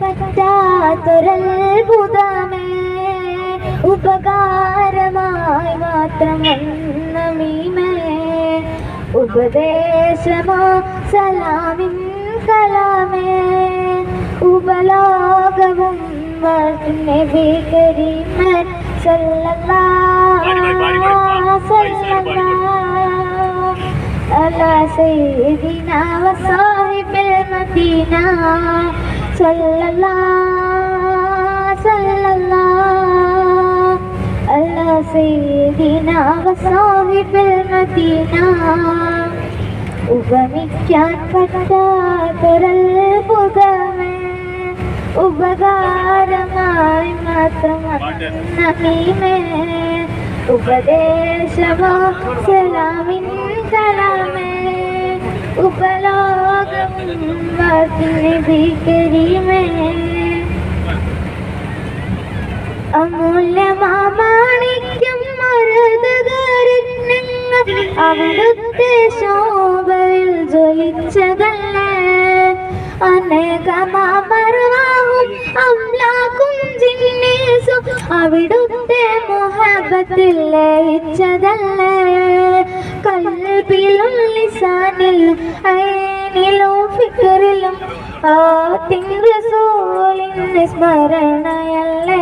പറ്റാത്തൊരത്ഭുതമേ. ഉപകാരമായി മാത്രം വന്ന മീമേ ഉപദേശമോ സലാമിൻ കലാമേ. ഉപലോകവും നബി കരീമൻ സല്ലല്ലാഹു സല്ലല്ലാഹു അലാ സയ്യിദിന വസാഹിബിൽ മദീന. സല്ലല്ലാഹു സല്ലല്ലാഹു അലാ സയ്യിദിന വസാഹിബിൽ മദീന ഉപമിക്കാൻ പറ്റാത്തൊരത്ഭുതമേ ഉപകാരമായി മാത്രം നമീമേ ഉപദേശമോ സലാമിൻ കലാമേ ഉപലോകം നബി കരീമേ അമൂല്യമാണിക്യം മരുതകരങ്ങൾ അവിടുത്തെ ശോഭയിൽ ജ്വലിച്ചതല്ലേ അനേകമാർവാഹും അമ്ലാക്കും ജിന്നീസും അവിടുത്തെ മുഹബത്തിൽ ലയിച്ചതല്ലേ? കൽബിലും ലിസാനിലും ഐനിലും ഫിക്റിലും ആത്തിൻ റസൂലിന്റെ സ്മരണയല്ലേ?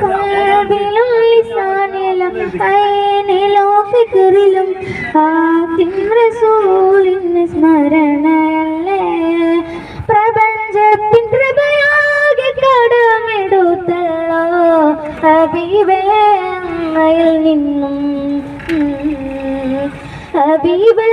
കൽബിലും ലിസാനിലും ഐനിലും ഫിക്റിലും ആത്തിൻ റസൂലിന്റെ സ്മരണയല്ലേ? പ്രപഞ്ചത്തിൻ കൃപയാകെ കടമെടുത്തല്ലോ ഹബീബേ അങ്ങയിൽ നിന്നും. ഹബീബേ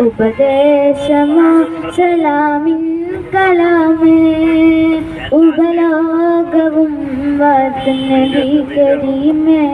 ഉപദേശമോ? സലാമിൻ കലാമേ. ഉപലോകവും വാർത്തനബി കരീമേ.